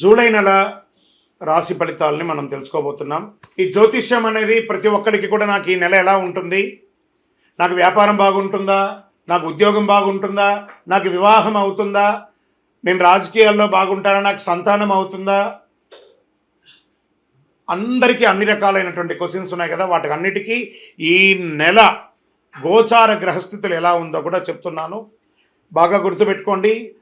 July నెల రాశి ఫలితాలని మనం తెలుసుకోబోతున్నాం. ఈ జ్యోతిష్యం అనేది ప్రతి ఒక్కరికి కూడా నాకు ఈ నెల ఎలా ఉంటుంది? నాకు వ్యాపారం బాగుంటుందా? నాకు ఉద్యోగం బాగుంటుందా? నాకు వివాహం అవుతుందా? నేను రాజకీయాల్లో బాగుంటానా? నాకు సంతానం అవుతుందా? అందరికీ అన్ని రకాలైనటువంటి క్వశ్చన్స్ ఉన్నాయి కదా. వాటికి అన్నిటికీ ఈ నెల గోచార గ్రహస్థితులు ఎలా ఉందో కూడా చెప్తున్నాను. బాగా గుర్తుపెట్టుకోండి.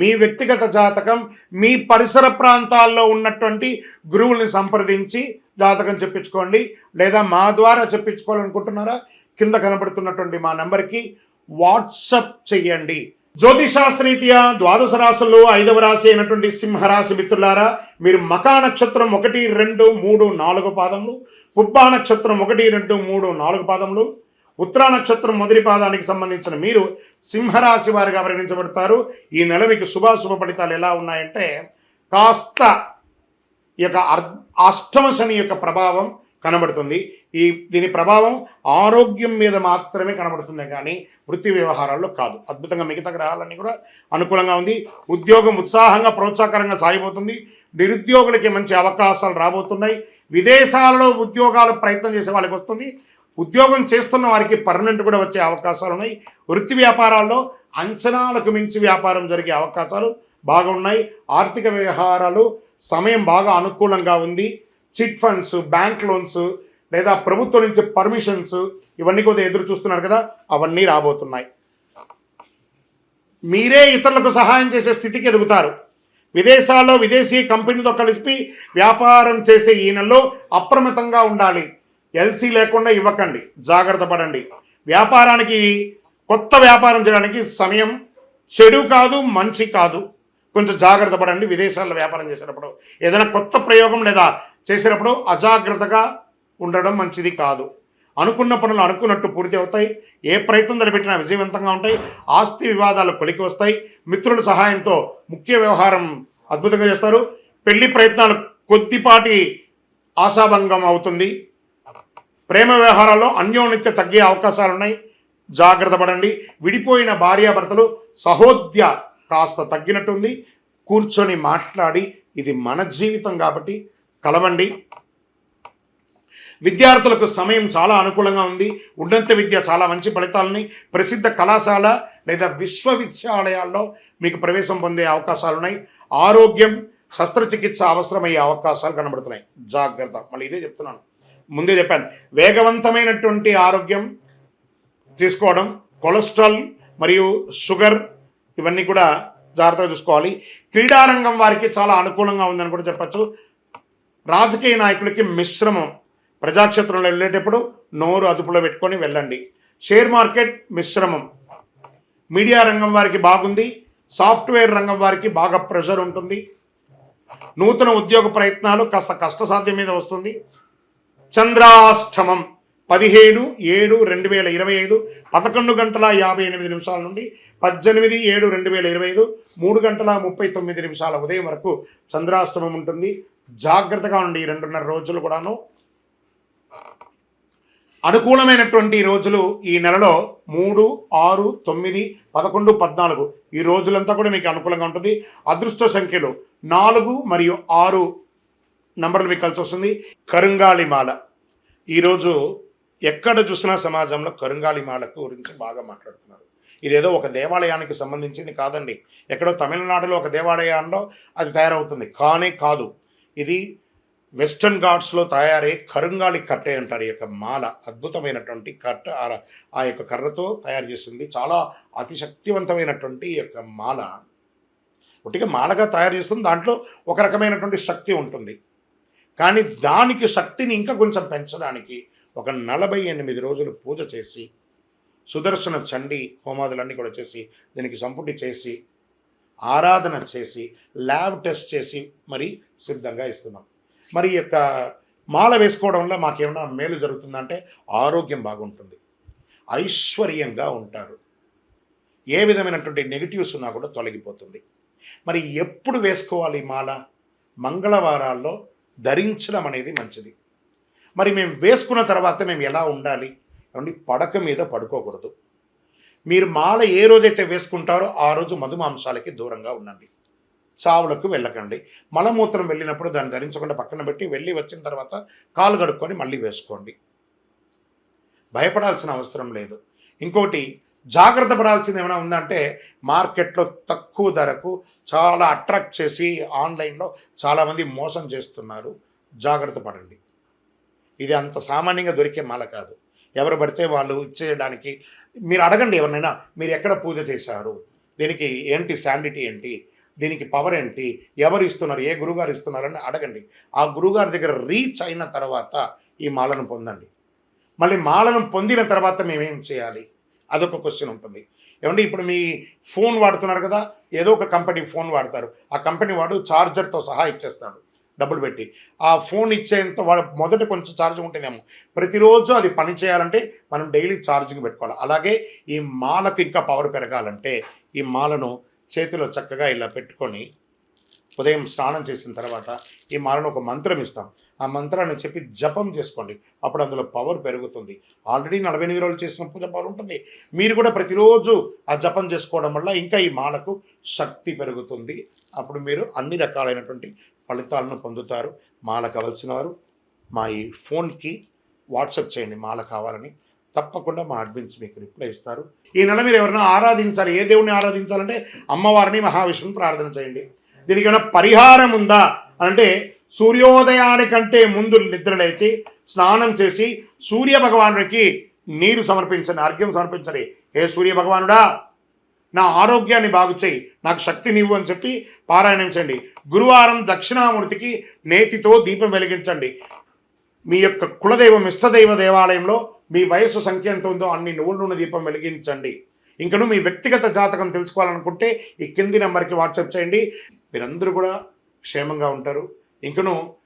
మీ వ్యక్తిగత జాతకం మీ పరిసర ప్రాంతాల్లో ఉన్నటువంటి గురువుల్ని సంప్రదించి జాతకం చెప్పించుకోండి. లేదా మా ద్వారా చెప్పించుకోవాలనుకుంటున్నారా? కింద కనబడుతున్నటువంటి మా నెంబర్కి వాట్సప్ చెయ్యండి. జ్యోతిషాస్త్రీత్యా ద్వాదశ రాశుల్లో ఐదవ రాశి అయినటువంటి సింహరాశి మిత్రులారా మీరు మకా నక్షత్రం ఒకటి రెండు మూడు నాలుగు పాదములు పుబ్బా నక్షత్రం ఒకటి రెండు మూడు నాలుగు పాదములు ఉత్తరా నక్షత్రం మొదటి పాదానికి సంబంధించిన మీరు సింహరాశి వారిగా పరిగణించబడతారు. ఈ నెల మీకు శుభాశుభ ఫలితాలు ఎలా ఉన్నాయంటే కాస్త ఈ యొక్క అర్ అష్టమ శని యొక్క ప్రభావం కనబడుతుంది. ఈ దీని ప్రభావం ఆరోగ్యం మీద మాత్రమే కనబడుతుంది కానీ వృత్తి వ్యవహారాల్లో కాదు. అద్భుతంగా మిగతా గ్రహాలన్నీ కూడా అనుకూలంగా ఉంది. ఉద్యోగం ఉత్సాహంగా ప్రోత్సాహకరంగా సాగిపోతుంది. నిరుద్యోగులకి మంచి అవకాశాలు రాబోతున్నాయి. విదేశాలలో ఉద్యోగాలు ప్రయత్నం చేసే వాళ్ళకి వస్తుంది. ఉద్యోగం చేస్తున్న వారికి పర్మనెంట్ కూడా వచ్చే అవకాశాలు ఉన్నాయి. వృత్తి వ్యాపారాల్లో అంచనాలకు మించి వ్యాపారం జరిగే అవకాశాలు బాగున్నాయి. ఆర్థిక వ్యవహారాలు సమయం బాగా అనుకూలంగా ఉంది. చిట్ ఫండ్స్ బ్యాంక్ లోన్స్ లేదా ప్రభుత్వం నుంచి పర్మిషన్స్ ఇవన్నీ కొద్దిగా ఎదురు చూస్తున్నారు కదా అవన్నీ రాబోతున్నాయి. మీరే ఇతరులకు సహాయం చేసే స్థితికి ఎదుగుతారు. విదేశాల్లో విదేశీ కంపెనీతో కలిసి వ్యాపారం చేసే ఈయనలో అప్రమత్తంగా ఉండాలి. ఎల్సీ లేకుండా ఇవ్వకండి. జాగ్రత్త పడండి. వ్యాపారానికి కొత్త వ్యాపారం చేయడానికి సమయం చెడు కాదు మంచి కాదు. కొంచెం జాగ్రత్త పడండి. విదేశాల్లో వ్యాపారం చేసేటప్పుడు ఏదైనా కొత్త ప్రయోగం లేదా చేసేటప్పుడు అజాగ్రత్తగా ఉండడం మంచిది కాదు. అనుకున్న పనులు అనుకున్నట్టు పూర్తి అవుతాయి. ఏ ప్రయత్నం తలపెట్టినా విజయవంతంగా ఉంటాయి. ఆస్తి వివాదాలు కొలికి వస్తాయి. మిత్రుల సహాయంతో ముఖ్య వ్యవహారం అద్భుతంగా చేస్తారు. పెళ్ళి ప్రయత్నాలు కొద్దిపాటి ఆశాభంగం అవుతుంది. ప్రేమ వ్యవహారాల్లో అన్యోన్యత తగ్గే అవకాశాలు ఉన్నాయి జాగ్రత్త పడండి. విడిపోయిన భార్యాభర్తలు సహోద్య కాస్త తగ్గినట్టుంది. కూర్చొని మాట్లాడి ఇది మన జీవితం కాబట్టి కలవండి. విద్యార్థులకు సమయం చాలా అనుకూలంగా ఉంది. ఉన్నత విద్య చాలా మంచి ఫలితాలని ప్రసిద్ధ కళాశాల లేదా విశ్వవిద్యాలయాల్లో మీకు ప్రవేశం పొందే అవకాశాలు ఉన్నాయి ఆరోగ్యం శస్త్రచికిత్స అవసరమయ్యే అవకాశాలు కనబడుతున్నాయి. జాగ్రత్త. మళ్ళీ ఇదే చెప్తున్నాను. ముందే చెప్పాను. వేగవంతమైనటువంటి ఆరోగ్యం తీసుకోవడం కొలెస్ట్రాల్ మరియు షుగర్ ఇవన్నీ కూడా జాగ్రత్తగా చూసుకోవాలి. క్రీడారంగం వారికి చాలా అనుకూలంగా ఉందని కూడా చెప్పచ్చు. రాజకీయ నాయకులకి మిశ్రమం. ప్రజాక్షేత్రంలో వెళ్ళేటప్పుడు నోరు అదుపులో పెట్టుకొని వెళ్ళండి. షేర్ మార్కెట్ మిశ్రమం. మీడియా రంగం వారికి బాగుంది. సాఫ్ట్వేర్ రంగం వారికి బాగా ప్రెషర్ ఉంటుంది. నూతన ఉద్యోగ ప్రయత్నాలు కాస్త కష్టసాధ్యం మీద వస్తుంది. చంద్రాష్టమం పదిహేను ఏడు రెండు వేల ఇరవై ఐదు పదకొండు గంటల యాభై ఎనిమిది నిమిషాల నుండి పద్దెనిమిది ఏడు రెండు వేల ఇరవై ఐదు మూడు గంటల ముప్పై తొమ్మిది నిమిషాల ఉదయం వరకు చంద్రాష్టమం ఉంటుంది. జాగ్రత్తగా ఉండి రెండున్నర రోజులు కూడాను. అనుకూలమైనటువంటి రోజులు ఈ నెలలో మూడు ఆరు తొమ్మిది పదకొండు పద్నాలుగు ఈ రోజులంతా కూడా మీకు అనుకూలంగా ఉంటుంది. అదృష్ట సంఖ్యలు నాలుగు మరియు ఆరు నంబర్లు మీకు కలిసి వస్తుంది. కరుంగాళిమాల ఈరోజు ఎక్కడ చూసినా సమాజంలో కరుంగాలి మాలకు గురించి బాగా మాట్లాడుతున్నారు. ఇదేదో ఒక దేవాలయానికి సంబంధించింది కాదండి. ఎక్కడో తమిళనాడులో ఒక దేవాలయంలో అది తయారవుతుంది. కానే కాదు. ఇది వెస్టర్న్ ఘాట్స్లో తయారై కరుంగాలి కట్టే అంటారు. ఈ యొక్క మాల అద్భుతమైనటువంటి కట్ట ఆ- ఆ యొక్క కర్రతో తయారు చేసింది. చాలా అతి శక్తివంతమైనటువంటి ఈ యొక్క మాల. ఒట్టిగా మాలగా తయారు చేస్తుంది. దాంట్లో ఒక రకమైనటువంటి శక్తి ఉంటుంది. కానీ దానికి శక్తిని ఇంకా కొంచెం పెంచడానికి ఒక నలభై ఎనిమిది రోజులు పూజ చేసి సుదర్శన చండి హోమాదులన్నీ కూడా చేసి దీనికి సంపుటి చేసి ఆరాధన చేసి ల్యాబ్ టెస్ట్ చేసి మరి సిద్ధంగా ఇస్తున్నాం. మరి ఈ యొక్క మాల వేసుకోవడం వల్ల మాకేమైనా మేలు జరుగుతుందంటే ఆరోగ్యం బాగుంటుంది. ఐశ్వర్యంగా ఉంటారు. ఏ విధమైనటువంటి నెగిటివ్స్ ఉన్నా కూడా తొలగిపోతుంది. మరి ఎప్పుడు వేసుకోవాలి మాల? మంగళవారాల్లో ధరించడం అనేది మంచిది. మరి మేము వేసుకున్న తర్వాత మేము ఎలా ఉండాలి? ఏమండి? పడక మీద పడుకోకూడదు. మీరు మాల ఏ రోజైతే వేసుకుంటారో ఆ రోజు మధుమాంసాలకి దూరంగా ఉండండి. చావులకు వెళ్ళకండి. మలమూత్రం వెళ్ళినప్పుడు దాన్ని ధరించకుండా పక్కన పెట్టి వెళ్ళి వచ్చిన తర్వాత కాలు కడుక్కొని మళ్ళీ వేసుకోండి. భయపడాల్సిన అవసరం లేదు. ఇంకోటి జాగ్రత్త పడాల్సింది ఏమైనా ఉందంటే మార్కెట్లో తక్కువ ధరకు చాలా అట్రాక్ట్ చేసి ఆన్లైన్లో చాలామంది మోసం చేస్తున్నారు. జాగ్రత్త పడండి. ఇది అంత సామాన్యంగా దొరికే మాల కాదు. ఎవరు పడితే వాళ్ళు ఇచ్చేయడానికి మీరు అడగండి ఎవరినైనా మీరు ఎక్కడ పూజ చేశారు? దీనికి ఏంటి శాండిటీ ఏంటి? దీనికి పవర్ ఏంటి? ఎవరు ఇస్తున్నారు? ఏ గురుగారు ఇస్తున్నారని అడగండి. ఆ గురుగారి దగ్గర రీచ్ అయిన తర్వాత ఈ మాలను పొందండి. మళ్ళీ మాలను పొందిన తర్వాత మేమేం చేయాలి? అదొక క్వశ్చన్ ఉంటుంది. ఏమంటే ఇప్పుడు మీ ఫోన్ వాడుతున్నారు కదా ఏదో ఒక కంపెనీ ఫోన్ వాడతారు. ఆ కంపెనీ వాడు ఛార్జర్తో సహా ఇచ్చేస్తాడు డబ్బులు పెట్టి. ఆ ఫోన్ ఇచ్చేంత వాడు మొదట కొంచెం ఛార్జ్ ఉంటేనేమో ప్రతిరోజు అది పని చేయాలంటే మనం డైలీ ఛార్జింగ్ పెట్టుకోవాలి. అలాగే ఈ మాలకు ఇంకా పవర్ పెరగాలంటే ఈ మాలను చేతిలో చక్కగా ఇలా పెట్టుకొని ఉదయం స్నానం చేసిన తర్వాత ఈ మాలను ఒక మంత్రం ఇస్తాం. ఆ మంత్రాన్ని చెప్పి జపం చేసుకోండి. అప్పుడు అందులో పవర్ పెరుగుతుంది. ఆల్రెడీ నలభై ఎనిమిది రోజులు చేసిన పూజ పవర్ ఉంటుంది. మీరు కూడా ప్రతిరోజు ఆ జపం చేసుకోవడం వల్ల ఇంకా ఈ మాలకు శక్తి పెరుగుతుంది. అప్పుడు మీరు అన్ని రకాలైనటువంటి ఫలితాలను పొందుతారు. మాల కావలసిన వారు మా ఈ ఫోన్కి వాట్సప్ చేయండి. మాల కావాలని తప్పకుండా మా అడ్మిన్స్ మీకు రిప్లై ఇస్తారు. ఈ నెల మీరు ఎవరైనా ఆరాధించాలి ఏ దేవుణ్ణి ఆరాధించాలంటే అమ్మవారిని మహావిష్ణుని ప్రార్థన చేయండి. దీనికి ఏమైనా పరిహారం ఉందా? అంటే సూర్యోదయానికంటే ముందు నిద్ర లేచి స్నానం చేసి సూర్య భగవానుడికి నీరు సమర్పించండి అర్ఘ్యం సమర్పించండి. ఏ సూర్య భగవానుడా నా ఆరోగ్యాన్ని బాగు చేయి నాకు శక్తినివ్వు అని చెప్పి పారాయణం చేయండి. గురువారం దక్షిణామూర్తికి నేతితో దీపం వెలిగించండి. మీ యొక్క కులదైవం ఇష్టదైవ దేవాలయంలో మీ వయస్సు సంఖ్య ఎంత ఉందో అన్ని నువ్వుల నూనె దీపం వెలిగించండి. ఇంకను మీ వ్యక్తిగత జాతకం తెలుసుకోవాలనుకుంటే ఈ కింది నెంబర్కి వాట్సాప్ చేయండి. మీరందరూ కూడా క్షేమంగా ఉంటారు. ఇంకను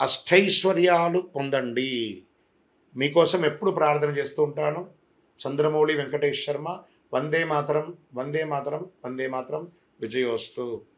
అష్టైశ్వర్యాలు పొందండి. మీకోసం ఎప్పుడు ప్రార్థన చేస్తూ ఉంటాను. చంద్రమౌళి వెంకటేష్ శర్మ వందే మాతరం వందే మాతరం వందే మాతరం విజయోస్తు.